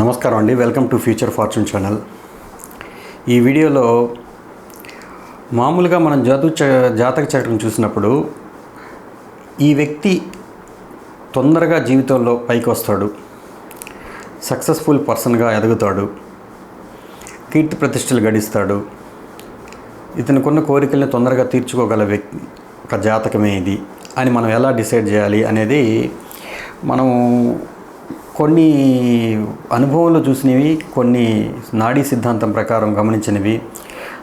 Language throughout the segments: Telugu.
నమస్కారం అండి. Welcome to future fortune channel. ఈ వీడియోలో మామూలుగా మనం జాతు జాతక చక్రం చూసినప్పుడు ఈ వ్యక్తి తొందరగా జీవితంలో పైకి వస్తాడు. సక్సెస్ఫుల్ పర్సన్గా ఎదుగుతాడు. కీర్తి ప్రతిష్టలు గడిస్తాడు. ఇతనికున్న కోరికల్ని తొందరగా తీర్చుకోగల వ్యక్తి ఒక జాతకమే ఇది అని మనం ఎలా డిసైడ్ చేయాలి అనేది మనం కొన్ని అనుభవంలో చూసినవి కొన్ని నాడీ సిద్ధాంతం ప్రకారం గమనించినవి.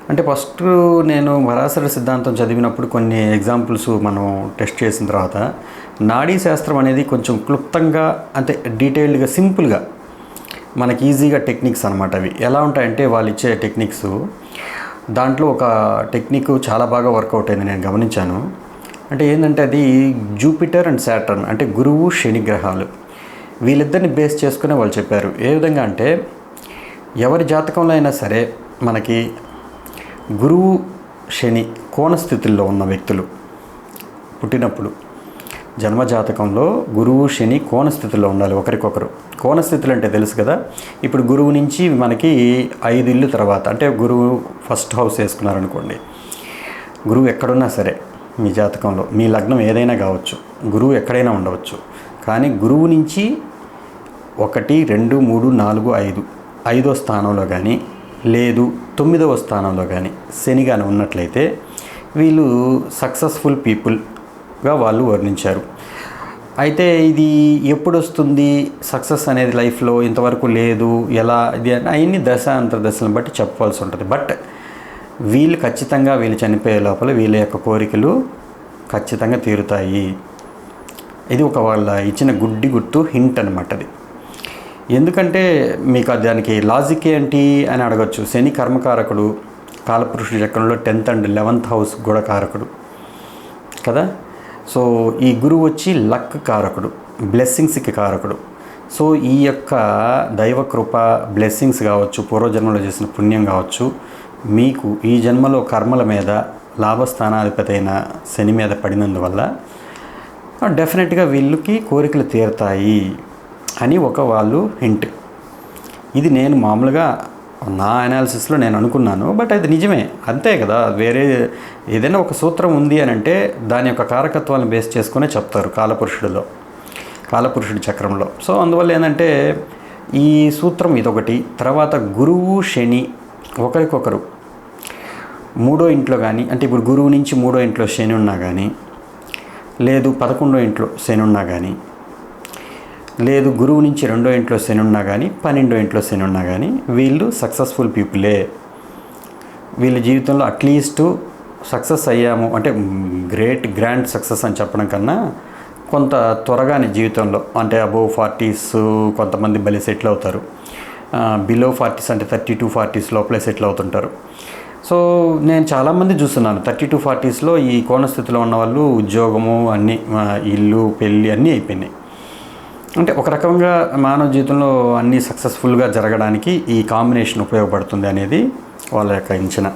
అంటే ఫస్ట్ నేను వరాసర సిద్ధాంతం చదివినప్పుడు కొన్ని ఎగ్జాంపుల్స్ మనం టెస్ట్ చేసిన తర్వాత నాడీ శాస్త్రం అనేది కొంచెం క్లుప్తంగా అంటే డీటెయిల్డ్గా సింపుల్గా మనకి ఈజీగా టెక్నిక్స్ అనమాట అవి. ఎలా ఉంటాయంటే వాళ్ళు ఇచ్చే టెక్నిక్స్ దాంట్లో ఒక టెక్నిక్ చాలా బాగా వర్కౌట్ అయింది నేను గమనించాను. అంటే ఏంటంటే అది జూపిటర్ అండ్ శాటర్న్ అంటే గురువు శని గ్రహాలు. వీళ్ళిద్దరిని బేస్ చేసుకునే వాళ్ళు చెప్పారు. ఏ విధంగా అంటే ఎవరి జాతకంలో అయినా సరే మనకి గురువు శని కోణస్థితుల్లో ఉన్న వ్యక్తులు పుట్టినప్పుడు జన్మజాతకంలో గురువు శని కోణస్థితిలో ఉండాలి ఒకరికొకరు. కోణస్థితులు అంటే తెలుసు కదా ఇప్పుడు గురువు నుంచి మనకి ఐదు ఇల్లు తర్వాత అంటే గురువు ఫస్ట్ హౌస్ వేసుకున్నారనుకోండి గురువు ఎక్కడున్నా సరే మీ జాతకంలో మీ లగ్నం ఏదైనా కావచ్చు గురువు ఎక్కడైనా ఉండవచ్చు కానీ గురువు నుంచి ఒకటి రెండు మూడు నాలుగు ఐదు. ఐదో స్థానంలో కానీ లేదు తొమ్మిదవ స్థానంలో కానీ శని కానీ ఉన్నట్లయితే వీళ్ళు సక్సెస్ఫుల్ పీపుల్గా వాళ్ళు వర్ణించారు. అయితే ఇది ఎప్పుడు వస్తుంది సక్సెస్ అనేది లైఫ్లో ఇంతవరకు లేదు ఎలా? ఇది అని అవన్నీ దశ అంతర్దశలను బట్టి చెప్పవలసి ఉంటుంది. బట్ వీళ్ళు ఖచ్చితంగా వీళ్ళు చనిపోయే లోపల వీళ్ళ యొక్క కోరికలు ఖచ్చితంగా తీరుతాయి. ఇది ఒక వాళ్ళ ఇచ్చిన గుడ్డి గుర్తు హింట్ అనమాట అది. ఎందుకంటే మీకు దానికి లాజిక్ ఏంటి అని అడగచ్చు. శని కర్మకారకుడు కాలపురుషుడి చక్రంలో టెన్త్ అండ్ లెవెంత్ హౌస్ కూడా కారకుడు కదా? సో ఈ గురువు వచ్చి లక్ కారకుడు బ్లెస్సింగ్స్కి కారకుడు. సో ఈ యొక్క దైవ కృప బ్లెస్సింగ్స్ కావచ్చు పూర్వజన్మలో చేసిన పుణ్యం కావచ్చు మీకు ఈ జన్మలో కర్మల మీద లాభస్థానాధిపతి అయిన శని మీద పడినందువల్ల డెఫినెట్గా వీళ్ళకి కోరికలు తీరుతాయి. అని ఒక వాళ్ళు హింట్ ఇది నేను మామూలుగా నా అనాలిసిస్లో నేను అనుకున్నాను బట్ అది నిజమే. అంతే కదా వేరే ఏదైనా ఒక సూత్రం ఉంది అని అంటే దాని యొక్క కారకత్వాలను బేస్ చేసుకునే చెప్తారు కాలపురుషుడిలో కాలపురుషుడి చక్రంలో. సో అందువల్ల ఏంటంటే ఈ సూత్రం ఇదొకటి తర్వాత గురువు శని ఒకరికొకరు. మూడో ఇంట్లో కానీ అంటే ఇప్పుడు గురువు నుంచి మూడో ఇంట్లో శని ఉన్నా కానీ లేదు పదకొండో ఇంట్లో శని ఉన్నా కానీ లేదు గురువు నుంచి రెండో ఇంట్లో శని ఉన్నా కానీ పన్నెండో ఇంట్లో శని ఉన్నా కానీ వీళ్ళు సక్సెస్ఫుల్ పీపులే వీళ్ళ జీవితంలో అట్లీస్ట్ సక్సెస్ అయ్యాము. అంటే గ్రేట్ గ్రాండ్ సక్సెస్ అని చెప్పడం కన్నా కొంత త్వరగానే జీవితంలో అంటే అబోవ్ ఫార్టీస్ కొంతమంది బలి సెటిల్ అవుతారు. బిలో ఫార్టీస్ అంటే థర్టీ టూ ఫార్టీస్ లోపలే సెటిల్ అవుతుంటారు. సో నేను చాలామంది చూస్తున్నాను. థర్టీ టూ ఫార్టీస్లో ఈ కోణస్థితిలో ఉన్న వాళ్ళు ఉద్యోగము అన్నీ ఇల్లు పెళ్ళి అన్నీ అయిపోయినాయి. అంటే ఒక రకంగా మానవ జీవితంలో అన్నీ సక్సెస్ఫుల్గా జరగడానికి ఈ కాంబినేషన్ ఉపయోగపడుతుంది అనేది వాళ్ళ యొక్క అంచనా.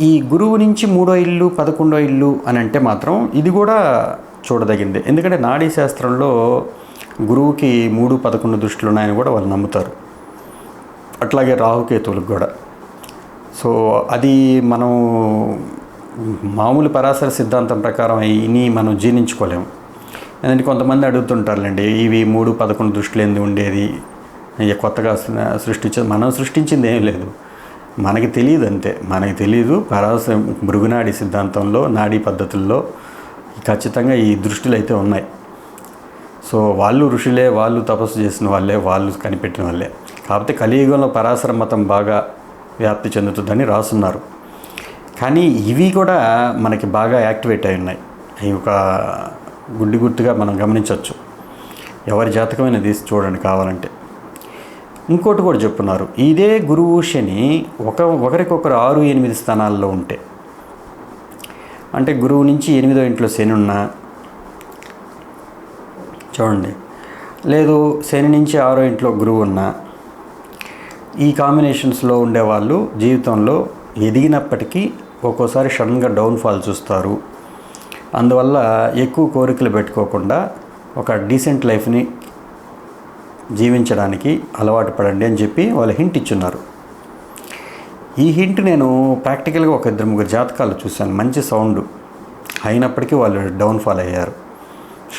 ఈ గురువు నుంచి మూడో ఇల్లు పదకొండో ఇల్లు అని అంటే మాత్రం ఇది కూడా చూడదగింది. ఎందుకంటే నాడీ శాస్త్రంలో గురువుకి మూడు పదకొండు దృష్టిలు ఉన్నాయని కూడా వాళ్ళు నమ్ముతారు. అట్లాగే రాహుకేతువులకు కూడా. సో అది మనం మామూలు పరాశర సిద్ధాంతం ప్రకారం ఇని మనం జీర్ణించుకోలేము. ఎందుకంటే కొంతమంది అడుగుతుంటారులేండి ఇవి మూడు పదకొండు దృష్టిలు ఎందుకు ఉండేది? ఇక కొత్తగా సృష్టించేది మనం సృష్టించింది ఏం లేదు. మనకి తెలియదు అంతే. మనకి తెలియదు పరాశ మృగునాడి సిద్ధాంతంలో నాడీ పద్ధతుల్లో ఖచ్చితంగా ఈ దృష్టిలు అయితే ఉన్నాయి. సో వాళ్ళు ఋషులే వాళ్ళు తపస్సు చేసిన వాళ్ళే వాళ్ళు కనిపెట్టిన వాళ్ళే. కాకపోతే కలియుగంలో పరాశర మతం బాగా వ్యాప్తి చెందుతుందని రాసున్నారు. కానీ ఇవి కూడా మనకి బాగా యాక్టివేట్ అయి ఉన్నాయి. అవి ఒక గుడ్డి గుర్తుగా మనం గమనించవచ్చు. ఎవరి జాతకమైన తీసి చూడండి కావాలంటే. ఇంకోటి కూడా చెప్పున్నారు. ఇదే గురువు శని ఒక ఒకరికొకరు ఆరు ఎనిమిది స్థానాల్లో ఉంటే. అంటే గురువు నుంచి ఎనిమిదో ఇంట్లో శని ఉన్నా. చూడండి. లేదు శని నుంచి ఆరో ఇంట్లో గురువు ఉన్నా. ఈ కాంబినేషన్స్లో ఉండేవాళ్ళు జీవితంలో ఎదిగినప్పటికీ ఒక్కోసారి సడన్గా డౌన్ఫాల్ చూస్తారు. అందువల్ల ఎక్కువ కోరికలు పెట్టుకోకుండా ఒక డీసెంట్ లైఫ్ని జీవించడానికి అలవాటు పడండి అని చెప్పి వాళ్ళు హింట్ ఇచ్చున్నారు. ఈ హింట్ నేను ప్రాక్టికల్గా ఒక ఇద్దరు ముగ్గురు జాతకాలు చూశాను. మంచి సౌండ్ అయినప్పటికీ వాళ్ళు డౌన్ఫాల్ అయ్యారు.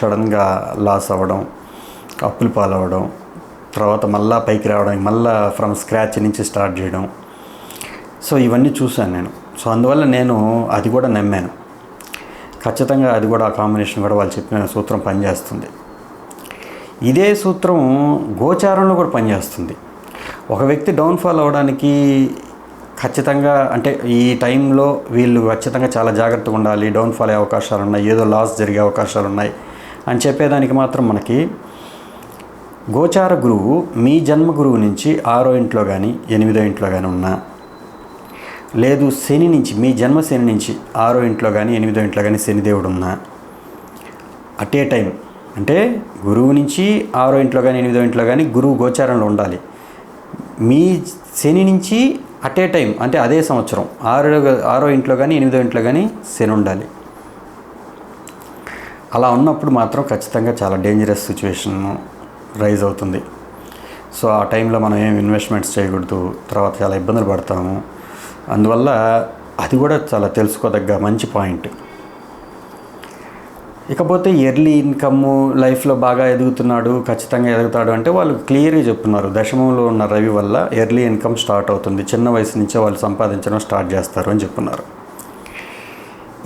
సడన్గా లాస్ అవ్వడం అప్పులు పాలవడం తర్వాత మళ్ళా పైకి రావడం మళ్ళా ఫ్రమ్ స్క్రాచ్ నుంచి స్టార్ట్ చేయడం. సో ఇవన్నీ చూశాను నేను. సో అందువల్ల నేను అది కూడా నమ్మాను. ఖచ్చితంగా అది కూడా ఆ కాంబినేషన్ కూడా వాళ్ళు చెప్పిన సూత్రం పనిచేస్తుంది. ఇదే సూత్రం గోచారంలో కూడా పనిచేస్తుంది. ఒక వ్యక్తి డౌన్ఫాల్ అవ్వడానికి ఖచ్చితంగా అంటే ఈ టైంలో వీళ్ళు ఖచ్చితంగా చాలా జాగ్రత్తగా ఉండాలి డౌన్ఫాల్ అయ్యే అవకాశాలు ఉన్నాయి ఏదో లాస్ జరిగే అవకాశాలు ఉన్నాయి అని చెప్పేదానికి మాత్రం మనకి గోచార గురువు మీ జన్మ గురువు నుంచి ఆరో ఇంట్లో కానీ ఎనిమిదో ఇంట్లో కానీ ఉన్నా లేదు శని నుంచి మీ జన్మ శని నుంచి ఆరో ఇంట్లో కానీ ఎనిమిదో ఇంట్లో కానీ శనిదేవుడు ఉన్నా అట్ ఏ టైం అంటే గురువు నుంచి ఆరో ఇంట్లో కానీ ఎనిమిదో ఇంట్లో కానీ గురువు గోచారంలో ఉండాలి. మీ శని నుంచి అట్ ఏ టైం అంటే అదే సంవత్సరం. ఆరో ఆరో ఇంట్లో కానీ ఎనిమిదో ఇంట్లో కానీ శని ఉండాలి. అలా ఉన్నప్పుడు మాత్రం ఖచ్చితంగా చాలా డేంజరస్ సిచ్యువేషన్ రైజ్ అవుతుంది. సో ఆ టైంలో మనం ఏం ఇన్వెస్ట్మెంట్స్ చేయకూడదు తర్వాత చాలా ఇబ్బందులు పడతాము. అందువల్ల అది కూడా చాలా తెలుసుకోదగ్గ మంచి పాయింట్. ఇకపోతే ఎర్లీ ఇన్కమ్ లైఫ్లో బాగా ఎదుగుతున్నాడు ఖచ్చితంగా ఎదుగుతాడు అంటే వాళ్ళు క్లియర్గా చెప్తున్నారు. దశమంలో ఉన్న రవి వల్ల ఎర్లీ ఇన్కమ్ స్టార్ట్ అవుతుంది. చిన్న వయసు నుంచే వాళ్ళు సంపాదించడం స్టార్ట్ చేస్తారు అని చెప్తున్నారు.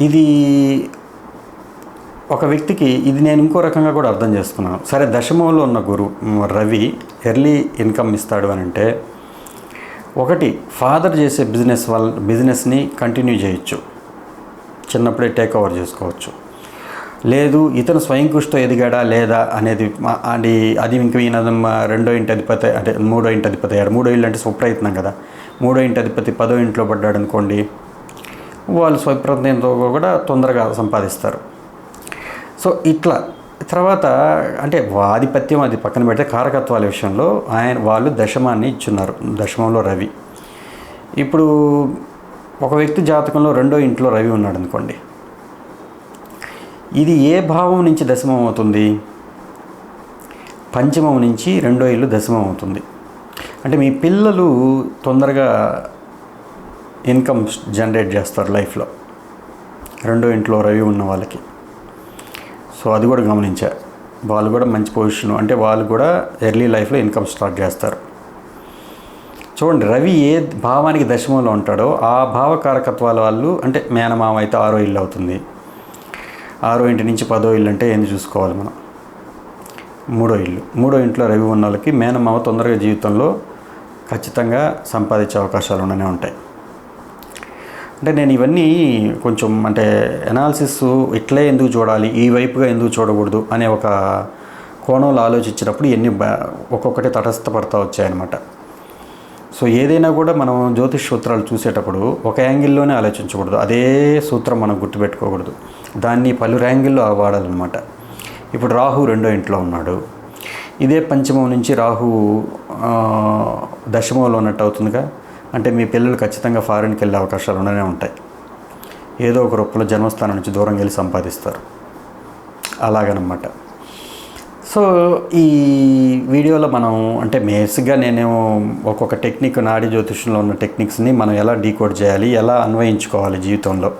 ఇది ఒక వ్యక్తికి ఇది నేను ఇంకో రకంగా కూడా అర్థం చేసుకున్నాను. సరే దశమంలో ఉన్న గురు రవి ఎర్లీ ఇన్కమ్ ఇస్తాడు అని అంటే ఒకటి ఫాదర్ చేసే బిజినెస్ వల్ల బిజినెస్ని కంటిన్యూ చేయొచ్చు. చిన్నప్పుడే టేక్ ఓవర్ చేసుకోవచ్చు. లేదు ఇతను స్వయం కృషితో ఎదిగాడా లేదా అనేది అది అది ఇంక ఈయన రెండో ఇంటి అధిపతి అంటే మూడో ఇంటి అధిపతి అయ్యాడు మూడో ఇల్లు అంటే స్వప్రయత్నం కదా. మూడో ఇంటి అధిపతి పదో ఇంట్లో పడ్డాడు అనుకోండి వాళ్ళు స్వప్రయత్నంతో కూడా తొందరగా సంపాదిస్తారు. సో ఇట్లా తర్వాత అంటే ఆధిపత్యం అది పక్కన పెడితే కారకత్వాల విషయంలో ఆయన వాళ్ళు దశమాన్ని ఇచ్చున్నారు దశమంలో రవి. ఇప్పుడు ఒక వ్యక్తి జాతకంలో రెండో ఇంట్లో రవి ఉన్నాడు అనుకోండి ఇది ఏ భావం నుంచి దశమం అవుతుంది? పంచమం నుంచి రెండో ఇల్లు దశమం అవుతుంది. అంటే మీ పిల్లలు తొందరగా ఇన్కమ్ జనరేట్ చేస్తారు లైఫ్లో. రెండో ఇంట్లో రవి ఉన్న వాళ్ళకి. సో అది కూడా గమనించా వాళ్ళు కూడా మంచి పొజిషన్ అంటే వాళ్ళు కూడా ఎర్లీ లైఫ్లో ఇన్కమ్ స్టార్ట్ చేస్తారు. చూడండి రవి ఏ భావానికి దశమంలో ఉంటాడో ఆ భావకారకత్వాల వాళ్ళు అంటే మేనమామ అయితే ఆరో ఇల్లు అవుతుంది. ఆరో ఇంటి నుంచి పదో ఇల్లు అంటే ఏంది చూసుకోవాలి మనం? మూడో ఇల్లు. మూడో ఇంట్లో రవి ఉన్న వాళ్ళకి మేనమామ తొందరగా జీవితంలో ఖచ్చితంగా సంపాదించే అవకాశాలు ఉండనే ఉంటాయి. అంటే నేను ఇవన్నీ కొంచెం అంటే ఎనాలిసిస్ ఇట్లే ఎందుకు చూడాలి ఈ వైపుగా ఎందుకు చూడకూడదు అనే ఒక కోణంలో ఆలోచించినప్పుడు ఎన్ని ఒక్కొక్కటి తటస్థపడతా వచ్చాయన్నమాట. సో ఏదైనా కూడా మనం జ్యోతిష్ సూత్రాలు చూసేటప్పుడు ఒక యాంగిల్లోనే ఆలోచించకూడదు. అదే సూత్రం మనం గుర్తుపెట్టుకోకూడదు. దాన్ని పలు యాంగిల్లో వాడాలన్నమాట. ఇప్పుడు రాహు రెండో ఇంట్లో ఉన్నాడు. ఇదే పంచమం నుంచి రాహు దశమంలో ఉన్నట్టు అవుతుందిగా? అంటే మీ పిల్లలు ఖచ్చితంగా ఫారిన్కి వెళ్ళే అవకాశాలు ఉండనే ఉంటాయి. ఏదో ఒక రూపంలో జన్మస్థానం నుంచి దూరం వెళ్ళి సంపాదిస్తారు. అలాగనమాట. సో ఈ వీడియోలో మనం అంటే బేసిక్గా నేను ఒక్కొక్క టెక్నిక్ నాడి జ్యోతిషంలో ఉన్న టెక్నిక్స్ని మనం ఎలా డీకోడ్ చేయాలి ఎలా అన్వయించుకోవాలి జీవితంలో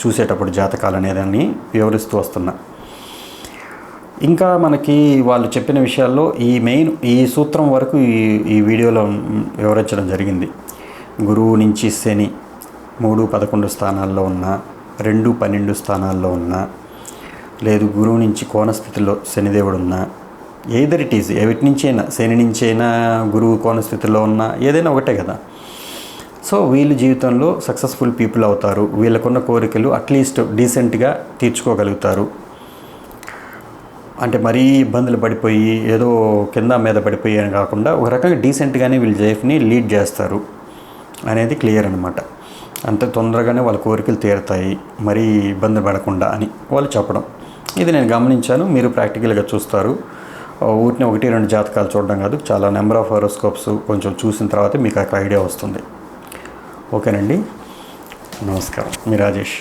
చూసేటప్పుడు జాతకాలు అనేదాన్ని వివరిస్తూ వస్తున్నా. ఇంకా మనకి వాళ్ళు చెప్పిన విషయాల్లో ఈ మెయిన్ ఈ సూత్రం వరకు ఈ ఈ వీడియోలో వివరించడం జరిగింది. గురువు నుంచి శని మూడు పదకొండు స్థానాల్లో ఉన్న రెండు పన్నెండు స్థానాల్లో ఉన్న లేదు గురువు నుంచి కోణస్థితిలో శనిదేవుడు ఉన్నా ఏదర్ ఇట్ ఈజ్ ఎవరి నుంచైనా శని నుంచైనా గురువు కోణస్థితిలో ఉన్న ఉన్నా ఏదైనా ఒకటే కదా. సో వీళ్ళు జీవితంలో సక్సెస్ఫుల్ పీపుల్ అవుతారు. వీళ్ళకున్న కోరికలు అట్లీస్ట్ డీసెంట్గా తీర్చుకోగలుగుతారు. అంటే మరీ ఇబ్బందులు పడిపోయి ఏదో కింద మీద పడిపోయి అని కాకుండా ఒక రకంగా డీసెంట్గానే వీళ్ళ లైఫ్ని లీడ్ చేస్తారు. అనేది క్లియర్ అనమాట అంత తొందరగానే వాళ్ళ కోరికలు తీరుతాయి మరీ ఇబ్బంది పడకుండా అని వాళ్ళు చెప్పడం. ఇది నేను గమనించాను మీరు ప్రాక్టికల్గా చూస్తారు. ఊరిని ఒకటి రెండు జాతకాలు చూడడం కాదు చాలా నెంబర్ ఆఫ్ హోరోస్కోప్స్ కొంచెం చూసిన తర్వాత మీకు అక్కడ ఐడియా వస్తుంది. ఓకేనండి. నమస్కారం. మీ రాజేష్.